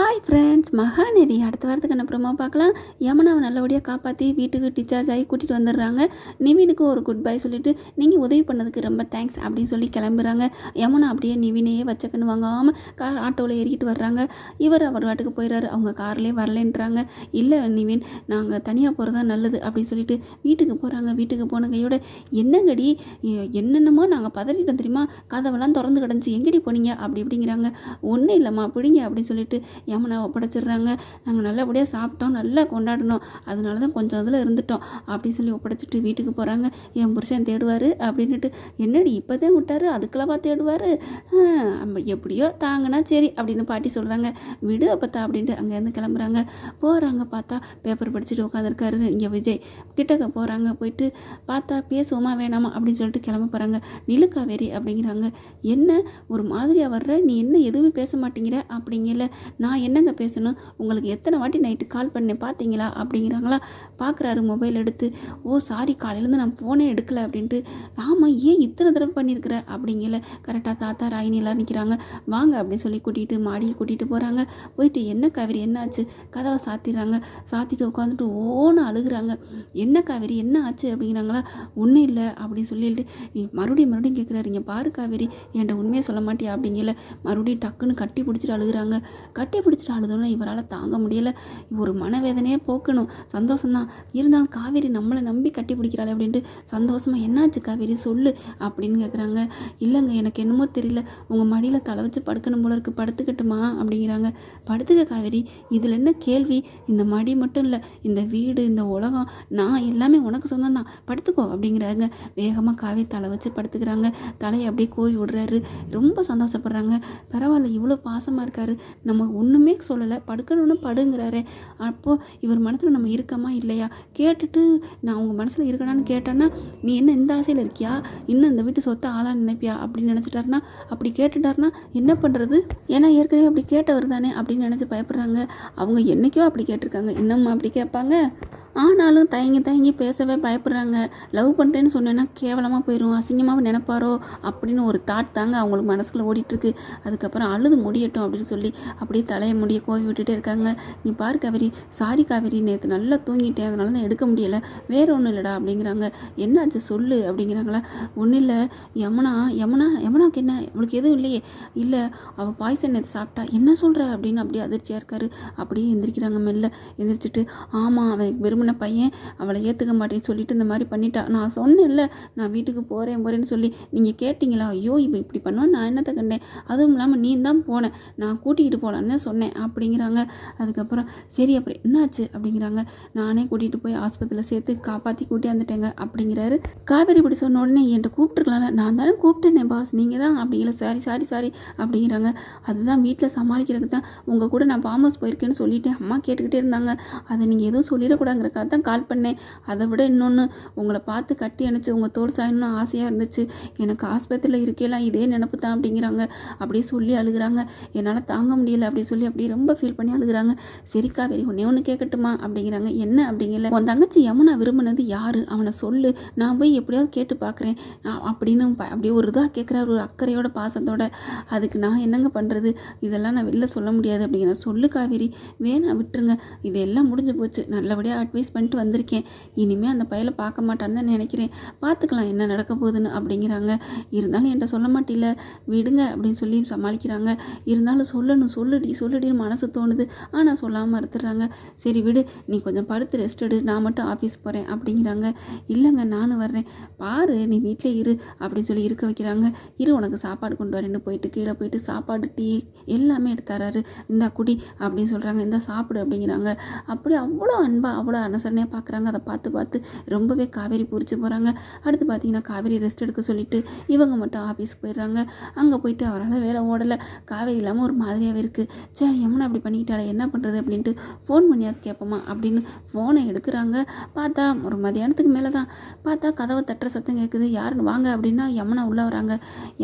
Hi friends Mahanadi. அடுத்த வாரத்துக்கு என்ன ப்ரோமோ பார்க்கலாம்? யமுனாவை நல்லபடியாக காப்பாற்றி வீட்டுக்கு டிஸ்சார்ஜ் ஆகி கூட்டிகிட்டு வந்துடுறாங்க. நிவினுக்கு ஒரு குட் பை சொல்லிட்டு நீங்கள் உதவி பண்ணதுக்கு ரொம்ப தேங்க்ஸ் அப்படின்னு சொல்லி கிளம்புறாங்க. யமுனா அப்படியே நிவினையே வச்சக்கன்னு வாங்காமல் கார் ஆட்டோவில் ஏறிக்கிட்டு வர்றாங்க. இவர் அவர் வாட்டுக்கு போயிடுறாரு அவங்க கார்லேயே வரலன்றாங்க. இல்லை நிவின் நாங்கள் தனியாக போகிறதா நல்லது அப்படின்னு சொல்லிட்டு வீட்டுக்கு போகிறாங்க வீட்டுக்கு போன கையோட என்னங்கடி? என்னென்னமோ நாங்கள் பதறிட்டோம் தெரியுமா? கதவெல்லாம் திறந்து கிடந்துச்சு. எங்கடி போனீங்க? அப்படி இப்படிங்கிறாங்க. ஒன்றும் இல்லைம்மா பிடிங்க அப்படின்னு சொல்லிட்டு யமுனா ஒப்படைச்சிடுறாங்க. நாங்கள் நல்லபடியாக சாப்பிட்டோம் நல்லா கொண்டாடினோம். அதனால தான் கொஞ்சம் இதில் இருந்துட்டோம். அப்படின்னு சொல்லி ஒப்படைச்சிட்டு வீட்டுக்கு போகிறாங்க என் புருஷன் தேடுவார் அப்படின்னுட்டு என்னடி இப்போ தான் விட்டாரு? அதுக்கெல்லாம் தேடுவார்? எப்படியோ தாங்கன்னா சரி அப்படின்னு பாட்டி சொல்கிறாங்க விடு அப்பத்தா அப்படின்ட்டு அங்கேருந்து கிளம்புறாங்க. போகிறாங்க பார்த்தா பேப்பர் படிச்சுட்டு உட்காந்துருக்காரு இங்கே விஜய். கிட்டக்க போகிறாங்க போயிட்டு பார்த்தா பேசுவோமா வேணாமா அப்படின்னு சொல்லிட்டு கிளம்ப போகிறாங்க நிலுக்காவேரி அப்படிங்கிறாங்க. என்ன ஒரு மாதிரியாக வர்ற நீ என்ன எதுவுமே பேச மாட்டேங்கிற? அப்படிங்கல நான் என்னங்க பேசணும்? உங்களுக்கு எத்தனை வாட்டி நைட்டு கால் பண்ணேன் பார்த்தீங்களா அப்படிங்கிறாங்களா? பார்க்குறாரு மொபைல் எடுத்து. ஓ சாரி காலையிலேருந்து நான் ஃபோனே எடுக்கல அப்படின்ட்டு. ஆமாம் ஏன் இத்தனை தடவை பண்ணியிருக்கிற? அப்படிங்கல. கரெக்டாக தாத்தா ராயினி நிற்கிறாங்க வாங்க அப்படின்னு சொல்லி கூட்டிகிட்டு மாடியை கூட்டிகிட்டு போகிறாங்க போயிட்டு என்ன காவேரி என்னாச்சு? கதவை சாத்திடுறாங்க. சாத்திட்டு உட்காந்துட்டு ஓன்னு அழுகுறாங்க. என்ன காவேரி என்ன ஆச்சு? அப்படிங்கிறாங்களா. ஒன்றும் இல்லை அப்படின்னு சொல்லிட்டு மறுபடியும் மறுபடியும் கேட்குறாருங்க பாரு காவேரி என்கிட்ட உண்மையை சொல்ல மாட்டியா? அப்படிங்கல. மறுபடியும் டக்குன்னு கட்டி பிடிச்சிட்டு அழுகுறாங்க. கட்டி பிடிச்சிட்டு அழுதோன்னா இவரால் தாங்க முடியலை. ஒரு மனவேதனையே போக்கணும். சந்தோஷம்தான். இருந்தாலும் காவேரி நம்மளை நம்பி கட்டி பிடிக்கிறாள் அப்படின்ட்டு சந்தோஷமாக என்னாச்சு காவேரி? சொல்லு அப்படின்னு கேட்குறாங்க இல்லைங்க எனக்கு என்னமோ தெரியல. உங்கள் மடியில் தலை வச்சு படுக்கணும் போல இருக்கு. படுத்துக்கட்டுமா? அப்படிங்கிறாங்க. படுத்துக்க காவேரி. இதில் என்ன கேள்வி? இந்த மடி மட்டும் இல்லை இந்த வீடு இந்த உலகம் நான் எல்லாமே உனக்கு சொந்தம் தான் படுத்துக்கோ அப்படிங்கிறாங்க. வேகமாக காவேரி தலை வச்சு படுத்துக்கிறாங்க. தலையை அப்படியே கோவி விடுறாரு. ரொம்ப சந்தோஷப்படுறாங்க. பரவாயில்ல இவ்வளோ பாசமாக இருக்காரு. நம்ம ஒன்றுமே சொல்லலை. படுக்கணும்னு படுங்கிறாரு. அப்போது இவர் மனசில் நம்ம இருக்கமா இல்லையா? கேட்டுட்டு நான் உங்கள் மனசில் இருக்கணான்னு கேட்டேன்னா நீ என்ன இந்த ஆசையில் இருக்கியா? இன்னும் இந்த வீட்டு சொத்தை ஆளாக நினைப்பியா? அப்படின்னு நினச்சிட்டாருன்னா அப்படி கேட்டுட்டாருனா என்ன பண்ணுறது ஏன்னா ஏற்கனவே அப்படி கேட்டவர் தானே? அப்படின்னு நினச்சி பயப்படுறாங்க. அவங்க என்றைக்கோ அப்படி கேட்டிருக்காங்க. இன்னும் அப்படி கேட்பாங்க. ஆனாலும் தயங்கி தயங்கி பேசவே பயப்படுறாங்க. லவ் பண்ணுறேன்னு சொன்னேன்னா கேவலமாக போயிடும் அசிங்கமாக நினைப்பாரோ? அப்படின்னு ஒரு தாட் தாங்க அவங்களுக்கு மனசுக்குள்ளே ஓடிட்டுருக்கு. அதுக்கப்புறம் அழுது முடியட்டும் அப்படின்னு சொல்லி அப்படியே தலையை முடிய கோவி விட்டுட்டே இருக்காங்க. நீ பாரு காவேரி சாரி காவேரி நேற்று நல்லா தூங்கிட்டேன் அதனால தான் எடுக்க முடியலை. வேற ஒன்றும் இல்லைடா அப்படிங்கிறாங்க. என்னாச்சு சொல்லு அப்படிங்கிறாங்களா. ஒன்றும் இல்லை. யமுனா யமுனா யமுனாவுக்கு என்ன? அவளுக்கு எதுவும் இல்லையே. இல்லை அவள் பாய்சன் நேற்று சாப்பிட்டா. என்ன சொல்கிற அப்படின்னு அப்படியே அதிர்ச்சியாக இருக்காரு. அப்படியே எந்திரிக்கிறாங்க மெல்ல. எந்திரிச்சிட்டு ஆமாம் அவன் வெறும் திரும்பின பையன் அவளை ஏற்றுக்க மாட்டேன்னு சொல்லிட்டு இந்த மாதிரி பண்ணிட்டா. நான் சொன்னேன்ல நான் வீட்டுக்கு போகிறேன் போகிறேன்னு சொல்லி. நீங்கள் கேட்டிங்களா? ஐயோ இவ இப்படி பண்ணுவான் நான் என்னத்தை கண்டேன்? அதுவும் இல்லாமல் நீ தான் போனேன். நான் கூட்டிகிட்டு போகலான்னு சொன்னேன். அப்படிங்கிறாங்க. அதுக்கப்புறம் சரி அப்புறம் என்னாச்சு? அப்படிங்கிறாங்க. நானே கூட்டிகிட்டு போய் ஆஸ்பத்திரியில் சேர்த்து காப்பாற்றி கூட்டி வந்துட்டேங்க அப்படிங்கிறாரு. காவேரி இப்படி சொன்ன உடனே என்கிட்ட கூப்பிட்டுருக்கலாம்ல. நான் தானே கூப்பிட்டேனே பாஸ். நீங்கள் தான் அப்படிங்கிற சாரி சாரி சாரி அப்படிங்கிறாங்க. அதுதான் வீட்டில் சமாளிக்கிறதுக்கு தான். உங்கள் கூட நான் ஃபார்ம் ஹவுஸ் போயிருக்கேன்னு சொல்லிட்டேன் அம்மா கேட்டுக்கிட்டே இருந்தாங்க. அதை நீங்கள் எதுவும் அதுக்காக தான் கால் பண்ணேன். அதை விட இன்னொன்று உங்களை பார்த்து கட்டி அணைச்சி உங்கள் தோல் சாயணும்னு ஆசையாக இருந்துச்சு. எனக்கு ஆஸ்பத்திரியில் இருக்கையெல்லாம் இதே நினப்பு தான் அப்படிங்கிறாங்க. அப்படியே சொல்லி அழுகுறாங்க. என்னால் தாங்க முடியல. அப்படி சொல்லி அப்படியே ரொம்ப ஃபீல் பண்ணி அழுகுறாங்க. சரி காவேரி ஒன்றே ஒன்று கேட்கட்டுமா அப்படிங்கிறாங்க. என்ன? அப்படிங்கல. உன் தங்கச்சி யமுனா விரும்பினது யாரு? அவனை சொல்லு. நான் போய் எப்படியாவது கேட்டு பார்க்குறேன். அப்படின்னு அப்படியே ஒரு இதாக கேட்குறாரு ஒரு அக்கறையோட பாசத்தோட. அதுக்கு நான் என்னங்க பண்ணுறது இதெல்லாம் நான் வெளில சொல்ல முடியாது அப்படிங்கிற சொல்லு காவேரி வேணாம் விட்டுருங்க. இதெல்லாம் முடிஞ்சு போச்சு. நல்லபடியாக அட்வைஸ் பண்ணிட்டு வந்திருக்கேன். இனிமேல் அந்த பையலை பார்க்க மாட்டான்னு தான் நினைக்கிறேன். பார்த்துக்கலாம் என்ன நடக்க போகுதுன்னு அப்படிங்கிறாங்க. இருந்தாலும் என்கிட்ட சொல்ல மாட்டில்ல. விடுங்க அப்படின்னு சொல்லி சமாளிக்கிறாங்க. இருந்தாலும் சொல்லணும் சொல்லுடி சொல்லுடின்னு மனசு தோணுது. ஆனால் சொல்லாமல் மறுத்துடுறாங்க. சரி விடு நீ கொஞ்சம் படுத்து ரெஸ்ட் எடு. நான் மட்டும் ஆஃபீஸ் போகிறேன் அப்படிங்கிறாங்க. இல்லைங்க நானும் வர்றேன். பாரு நீ வீட்டில் இரு அப்படின்னு சொல்லி இருக்க வைக்கிறாங்க. இரு உனக்கு சாப்பாடு கொண்டு வரேன்னு போயிட்டு கீழே போயிட்டு சாப்பாடு டீ எல்லாமே எடுத்து தராரு. இந்தா குடி அப்படின்னு சொல்கிறாங்க இந்த சாப்பிடு அப்படிங்கிறாங்க. அப்படி அவ்வளோ அன்பாக அவ்வளோ அனுசரணையாக பார்க்குறாங்க. அதை பார்த்து பார்த்து ரொம்பவே காவேரி பூரிச்சு போகிறாங்க அடுத்து பார்த்தீங்கன்னா காவேரி ரெஸ்ட் எடுக்க சொல்லிட்டு இவங்க மட்டும் ஆஃபீஸுக்கு போயிடுறாங்க. அங்கே போயிட்டு அவரால் வேலை ஓடலை. காவேரி இல்லாமல் ஒரு மாதிரியாகவே இருக்குது சே எம்மனை அப்படி பண்ணிக்கிட்டாலே என்ன பண்ணுறது அப்படின்ட்டு ஃபோன் பண்ணியாவது கேட்போமா அப்படின்னு ஃபோனை எடுக்கிறாங்க. பார்த்தா ஒரு மதியானத்துக்கு மேலே தான் பார்த்தா கதவை தட்டுற சத்தம் கேட்குது யாருன்னு வாங்க அப்படின்னா யமுனா உள்ளே வராங்க.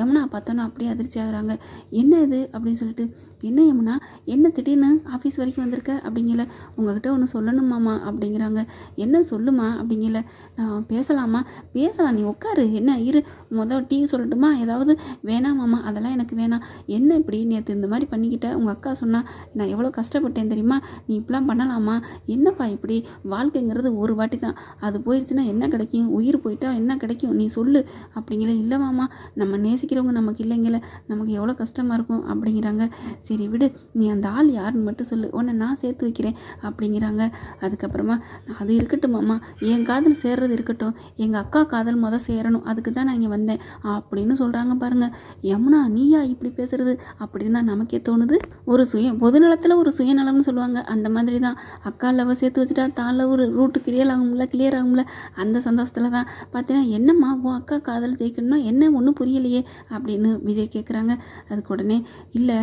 யமுனா பார்த்தோன்னா அப்படியே அதிர்ச்சி ஆகுறாங்க. என்ன இது அப்படின்னு சொல்லிட்டு என்ன யமுனா என்ன திடீர்னு ஆஃபீஸ் வரைக்கும் வந்திருக்க அப்படிங்கல. உங்ககிட்ட ஒன்று சொல்லணுமாமா அப்படிங்க அப்படிங்கிறாங்க. என்ன சொல்லுமா? அப்படிங்கல. நான் பேசலாமா? பேசலாம் நீ உட்காரு. என்ன இரு. மொதல் டீ சொல்லட்டுமா? ஏதாவது வேணாமாம்மா அதெல்லாம் எனக்கு வேணாம். என்ன இப்படி நேற்று இந்த மாதிரி பண்ணிக்கிட்ட? உங்கள் அக்கா சொன்னால் நான் எவ்வளோ கஷ்டப்பட்டேன் தெரியுமா? நீ இப்படிலாம் பண்ணலாமா? என்னப்பா இப்படி? வாழ்க்கைங்கிறது ஒரு வாட்டி தான். அது போயிடுச்சுன்னா என்ன கிடைக்கும்? உயிர் போயிட்டா என்ன கிடைக்கும்? நீ சொல்லு. அப்படிங்கிற இல்லை மாமா நம்ம நேசிக்கிறவங்க நமக்கு இல்லைங்கள நமக்கு எவ்வளோ கஷ்டமாக இருக்கும்? அப்படிங்கிறாங்க. சரி விடு. நீ அந்த ஆள் யாருன்னு மட்டும் சொல்லு. உன்னை நான் சேர்த்து வைக்கிறேன். அப்படிங்கிறாங்க. அதுக்கப்புறமா அது இருக்கட்டும் மாமா என் காதல் சேர்றது இருக்கட்டும். எங்கள் அக்கா காதல் மொதல் சேரணும். அதுக்கு தான் நான் இங்கே வந்தேன். அப்படின்னு சொல்கிறாங்க பாருங்கள் யமுனா நீயா இப்படி பேசுறது? அப்படின்னு தான் நமக்கே தோணுது. ஒரு சுய பொதுநலத்தில் ஒரு சுயநலம்னு சொல்லுவாங்க. அந்த மாதிரி தான். அக்கா லவ் சேர்த்து வச்சுட்டா தான் லவ் ரூட்டு கிளியர் ஆகும்ல கிளியர் ஆகும்ல. அந்த சந்தோஷத்தில் தான். பார்த்தீங்கன்னா என்னம்மா உன் அக்கா காதல் ஜெயிக்கணும்னா என்ன? ஒன்றும் புரியலையே அப்படின்னு விஜய் கேட்குறாங்க அதுக்கு உடனே இல்லை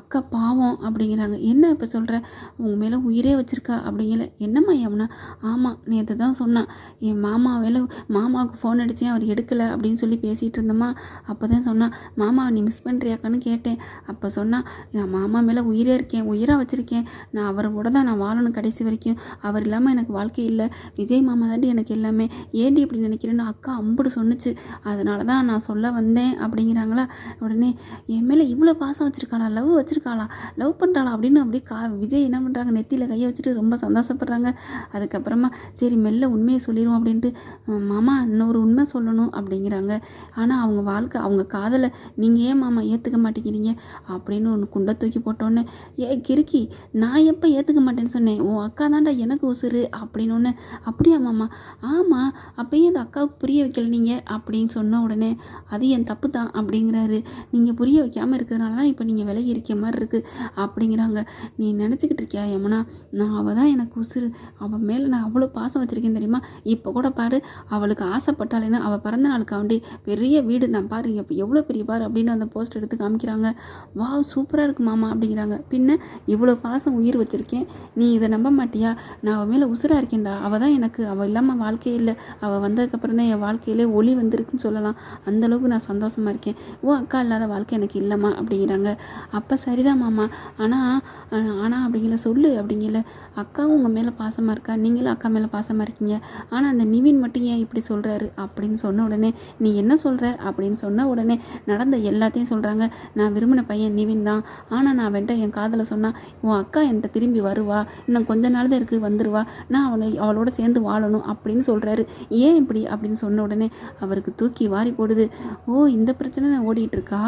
அக்கா பாவம் அப்படிங்கிறாங்க. என்ன இப்போ சொல்கிற உங்க மேலே உயிரே வச்சிருக்கா அப்படிங்கிற என்னம்மா யமுனா ஆமாம் நேற்று தான் சொன்னான் என் மாமா வேலை மாமாவுக்கு ஃபோன் அடித்தேன் அவர் எடுக்கலை அப்படின்னு சொல்லி பேசிகிட்டு இருந்தோமா அப்போ தான் சொன்னான் மாமா நீ மிஸ் பண்ணுறியாக்கான்னு கேட்டேன். அப்போ சொன்னான் நான் மாமா மேலே உயிரே இருக்கேன் உயிராக வச்சுருக்கேன். நான் அவரோட தான் நான் வாழணும் கடைசி வரைக்கும். அவர் இல்லாமல் எனக்கு வாழ்க்கை இல்லை. விஜய் மாமா தாண்டி எனக்கு எல்லாமே. ஏண்டி இப்படி நினைக்கிறேன்னு அக்கா அம்புடு சொன்னுச்சு. அதனால தான் நான் சொல்ல வந்தேன் அப்படிங்கிறாங்களா. உடனே என் மேலே இவ்வளோ பாசம் வச்சுருக்காளா? லவ் வச்சுருக்காளா? லவ் பண்ணுறாளா அப்படின்னு அப்படியே கா விஜய் என்ன பண்ணுறாங்க நெத்தியில் கையை வச்சுட்டு ரொம்ப சந்தோஷப்படுறாங்க. அதுக்கப்புறமா சரி மெல்ல உண்மையை சொல்லிடுவோம் அப்படின்ட்டு மாமா இன்னொரு உண்மை சொல்லணும் அப்படிங்கிறாங்க. ஆனால் அவங்க வாழ்க்கை அவங்க காதலை நீங்கள் ஏன் மாமா ஏற்றுக்க மாட்டேங்கிறீங்க? அப்படின்னு ஒன்று குண்டை தூக்கி போட்டோன்னே ஏ கிறுக்கி நான் எப்போ ஏற்றுக்க மாட்டேன்னு சொன்னேன்? உன் அக்கா தான்டா எனக்கு உசுரு அப்படின்னு ஒன்று அப்படியா மாமா? ஆமாம் அப்பயும் அந்த அக்காவுக்கு புரிய வைக்கல நீங்கள் அப்படின்னு சொன்ன உடனே அது என் தப்பு தான் அப்படிங்கிறாரு. நீங்கள் புரிய வைக்காமல் இருக்கிறதுனால தான் இப்போ நீங்கள் விலகி இருக்க மாதிரி இருக்குது அப்படிங்கிறாங்க. நீ நினச்சிக்கிட்டு இருக்கியா யமுனா? நான் அவள் தான் எனக்கு உசுரு அவள் மேலே நான் அவ்வளோ பாசம் வச்சுருக்கேன் தெரியுமா? இப்போ கூட பாரு அவளுக்கு ஆசைப்பட்டாலேன்னு அவள் பிறந்த நாளுக்காண்டி பெரிய வீடு. நான் பாரு இப்போ எவ்வளோ பெரிய பாரு அப்படின்னு அந்த போஸ்ட் எடுத்து காமிக்கிறாங்க. வா சூப்பராக இருக்கு மாமா அப்படிங்கிறாங்க. பின்ன இவ்வளோ பாசம் உயிர் வச்சுருக்கேன். நீ இதை நம்ப மாட்டியா? நான் அவள் மேலே உசுராக இருக்கேன்டா. அவள் தான் எனக்கு அவள் இல்லாமல் வாழ்க்கையே இல்லை. அவள் வந்ததுக்கப்புறம் தான் என் வாழ்க்கையிலே ஒளி வந்திருக்குன்னு சொல்லலாம். அந்தளவுக்கு நான் சந்தோஷமாக இருக்கேன். ஓ அக்கா இல்லாத வாழ்க்கை எனக்கு இல்லைம்மா அப்படிங்கிறாங்க. அப்போ சரிதான் மாமா. ஆனால் ஆனால் அப்படிங்கிற சொல்லு அப்படிங்கல. அக்காவும் உங்கள் மேலே பாசமாக இருக்கு? அக்கா நீங்களும் அக்கா மேலே பாசமாக இருக்கீங்க. ஆனால் அந்த நிவின் மட்டும் ஏன் இப்படி சொல்கிறாரு அப்படின்னு சொன்ன உடனே நீ என்ன சொல்கிற அப்படின்னு சொன்ன உடனே நடந்த எல்லாத்தையும் சொல்கிறாங்க நான் விரும்பின பையன் நிவின் தான். ஆனால் நான் வெண்ட என் காதலை சொன்னால் உன் அக்கா என்கிட்ட திரும்பி வருவா. இன்னும் கொஞ்ச நாள் தான் இருக்குது வந்துருவா. நான் அவளை அவளோட சேர்ந்து வாழணும் அப்படின்னு சொல்கிறாரு ஏன் இப்படி? அப்படின்னு சொன்ன உடனே அவருக்கு தூக்கி வாரி போடுது. ஓ இந்த பிரச்சனை தான் ஓடிட்டு இருக்கா?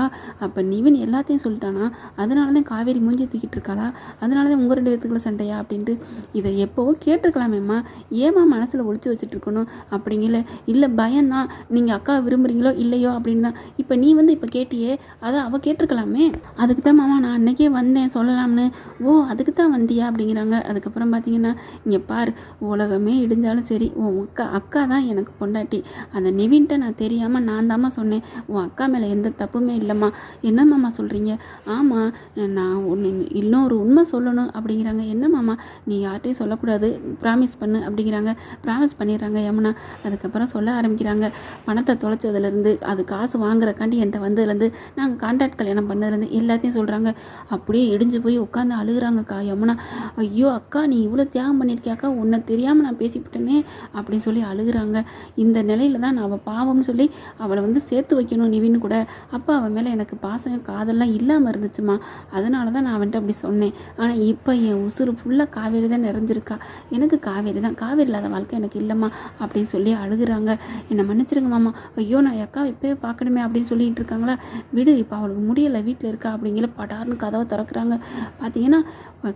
அப்போ நிவின் எல்லாத்தையும் சொல்லிட்டானா? அதனால தான் காவேரி மூஞ்சி தூக்கிட்டு இருக்காளா? அதனால தான் உங்கள் ரெண்டு பேத்துக்குள்ள சண்டையா? அப்படின்ட்டு இதை எப்போவோ கேட்டிருக்கலாமேம்மா ஏமா மனசில் ஒழிச்சு வச்சுட்டு இருக்கணும்? அப்படிங்கல. இல்லை பயம்தான். நீங்கள் அக்கா விரும்புகிறீங்களோ இல்லையோ அப்படின்னு தான் இப்போ நீ வந்து இப்போ கேட்டியே அதை அவள் கேட்டிருக்கலாமே? அதுக்கு தான் மாமா நான் அன்னைக்கே வந்தேன் சொல்லலாம்னு. ஓ அதுக்கு தான் வந்தியா? அப்படிங்கிறாங்க. அதுக்கப்புறம் பார்த்தீங்கன்னா இங்கே பார் உலகமே இடிஞ்சாலும் சரி உன் அக்கா அக்கா தான் எனக்கு பொண்டாட்டி. அந்த நிவின்ட்ட நான் தெரியாமல் நான் தாம்மா சொன்னேன். உன் அக்கா மேலே எந்த தப்புமே இல்லைம்மா. என்ன மாமா சொல்கிறீங்க ஆமாம் நான் ஒன்று இன்னொரு உண்மை சொல்லணும் அப்படிங்கிறாங்க. என்ன மாமா? நீ யார்கிட்டையும் சொல்லக்கூடாது. ப்ராமிஸ் பண்ணு அப்படிங்கிறாங்க. ப்ராமிஸ் பண்ணிடுறாங்க யமுனா. அதுக்கப்புறம் சொல்ல ஆரம்பிக்கிறாங்க. பணத்தை தொலைச்சதுலேருந்து அது காசு வாங்குறக்காண்டி என்கிட்ட வந்ததுலேருந்து நாங்கள் கான்ட்ராக்ட் கல்யாணம் பண்ணதுலேருந்து எல்லாத்தையும் சொல்கிறாங்க அப்படியே இடிஞ்சு போய் உட்காந்து அழுகுறாங்கக்கா யமுனா. ஐயோ அக்கா நீ இவ்வளோ தியாகம் பண்ணியிருக்கியாக்கா? உன்னை தெரியாமல் நான் பேசிவிட்டேனே அப்படின்னு சொல்லி அழுகிறாங்க. இந்த நிலையில தான் நான் அவள் பாவம்னு சொல்லி அவளை வந்து சேர்த்து வைக்கணும் நிவின்னு கூட. அப்போ அவன் மேலே எனக்கு பாசம் காதல்லாம் இல்லாமல் இருந்துச்சுமா. அதனால தான் நான் அவன்கிட்ட அப்படி சொன்னேன். ஆனால் இப்போ என் உசுறு ஃபுல்லாக காவேரி தான் நிறைஞ்சிருக்கா. எனக்கு எனக்கு காவேரி தான். காவேரி இல்லாத வாழ்க்கை எனக்கு இல்லைம்மா அப்படின்னு சொல்லி அழுகுறாங்க. என்னை மன்னிச்சிருங்க மாமா. ஐயோ நான் அக்கா இப்போயே பார்க்கணுமே அப்படின்னு சொல்லிட்டு இருக்காங்களா? விடு இப்போ அவளுக்கு முடியலை வீட்டில் இருக்கா அப்படிங்கிற படார்னு கதவை திறக்கிறாங்க. பார்த்தீங்கன்னா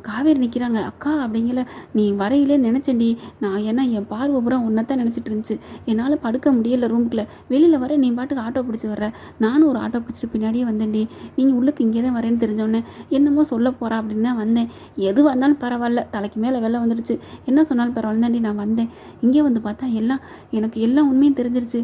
காவேரி நிற்கிறாங்க அக்கா அப்படிங்கிற நீ வரையிலே நினச்சேன்டி. நான் ஏன்னா என் பார்வை பூரா உன்னை தான் நினச்சிட்டு இருந்துச்சு. என்னால் படுக்க முடியல ரூமுக்குள்ளே வெளியில் வர நீ பாட்டுக்கு ஆட்டோ பிடிச்சி வர்ற. நானும் ஒரு ஆட்டோ பிடிச்சிட்டு பின்னாடியே வந்தேன்டி. நீங்கள் உள்ளுக்கு இங்கே தான் வரேன்னு தெரிஞ்சோடனே என்னமோ சொல்ல போகிறா அப்படின்னு தான் வந்தேன். எதுவாக இருந்தாலும் பரவாயில்ல. தலைக்கு மேலே வெளில வந்துடுச்சு. என்ன சொன்னாலும் பரவாயில்லந்தாண்டி நான் வந்தேன். இங்கே வந்து பார்த்தா எல்லாம் எனக்கு எல்லா உண்மையும் தெரிஞ்சிருச்சு.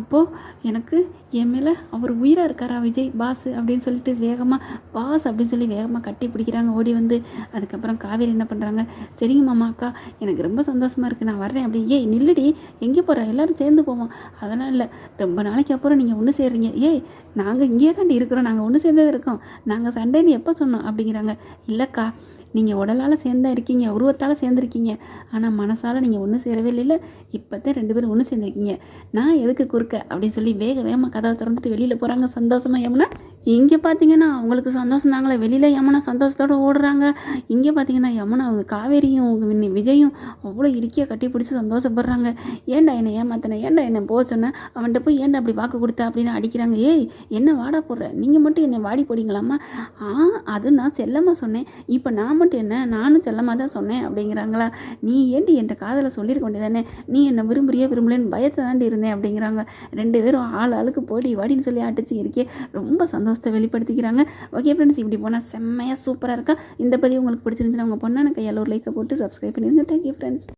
அப்போது எனக்கு என் மேலே அவர் உயிராக இருக்காரா விஜய் பாஸ் அப்படின்னு சொல்லிட்டு வேகமாக பாஸ் அப்படின்னு சொல்லி வேகமாக கட்டி பிடிக்கிறாங்க ஓடி வந்து. அதுக்கப்புறம் காவேரி என்ன பண்ணுறாங்க சரிங்க மாமா அக்கா எனக்கு ரொம்ப சந்தோஷமாக இருக்குது நான் வர்றேன் அப்படி. ஏய் நில்லுடி எங்கே போகிற எல்லோரும் சேர்ந்து போவோம். அதெல்லாம் இல்லை ரொம்ப நாளைக்கு அப்புறம் நீங்கள் ஒன்று சேர்றீங்க. ஏய் நாங்கள் இங்கே தாண்டி இருக்கிறோம் நாங்கள் ஒன்று சேர்ந்தது இருக்கோம். நாங்கள் சண்டேன்னு எப்போ சொன்னோம்? அப்படிங்கிறாங்க. இல்லைக்கா நீங்கள் உடலால் சேர்ந்தா இருக்கீங்க உருவத்தால் சேர்ந்துருக்கீங்க. ஆனால் மனசால் நீங்கள் ஒன்றும் சேரவே இல்லை இப்போ தான் ரெண்டு பேரும் ஒன்று சேர்ந்துருக்கீங்க. நான் எதுக்கு குறுக்க? அப்படின்னு சொல்லி வேக வேகமாக கதவை திறந்துட்டு வெளியில் போகிறாங்க சந்தோஷமாக யமுனா. இங்கே பார்த்தீங்கன்னா அவங்களுக்கு சந்தோஷம் தாங்களே. வெளியில் யமுனா சந்தோஷத்தோடு ஓடுறாங்க. இங்கே பார்த்தீங்கன்னா யமுனா அது காவேரியும் விஜயும் அவ்வளோ இறுக்கியாக கட்டி பிடிச்சி சந்தோஷப்படுறாங்க. ஏன்டா என்னை ஏமாத்தின? ஏன்டா என்னை போக சொன்னேன் அவன்கிட்ட போய் ஏன்டா அப்படி வாக்கு கொடுத்த? அப்படின்னு அடிக்கிறாங்க. ஏய் என்ன வாடா போடுற? நீங்கள் மட்டும் என்னை வாடி போடிங்களாம்மா ஆ அது நான் செல்லமாக சொன்னேன். இப்போ நான் மட்டும் என்ன? நானும் செல்லமாக தான் சொன்னேன் அப்படிங்கிறாங்களா? நீ ஏண்டி என்கிட்ட காதலை சொல்லியிருக்க வேண்டியதானே? நீ என்னை விரும்புறியே விரும்பலன்னு பயத்தை தாண்டி இருந்தேன் அப்படிங்கிறாங்க. ரெண்டு பேரும் ஆள் ஆளுக்கு போடி வாடின்னு சொல்லி அடிச்சு இருக்கே ரொம்ப சந்தோஷத்தை வெளிப்படுத்திக்கிறாங்க. ஓகே ஃப்ரெண்ட்ஸ் இப்படி போனால் செம்மையாக சூப்பராக இருக்கா? இந்த பதிவு உங்களுக்கு பிடிச்சிருந்துச்சுன்னா உங்கள் பொண்ணான கையால் ஒரு லைக்கை போட்டு சப்ஸ்கிரைப் பண்ணிடுங்க. Thank you friends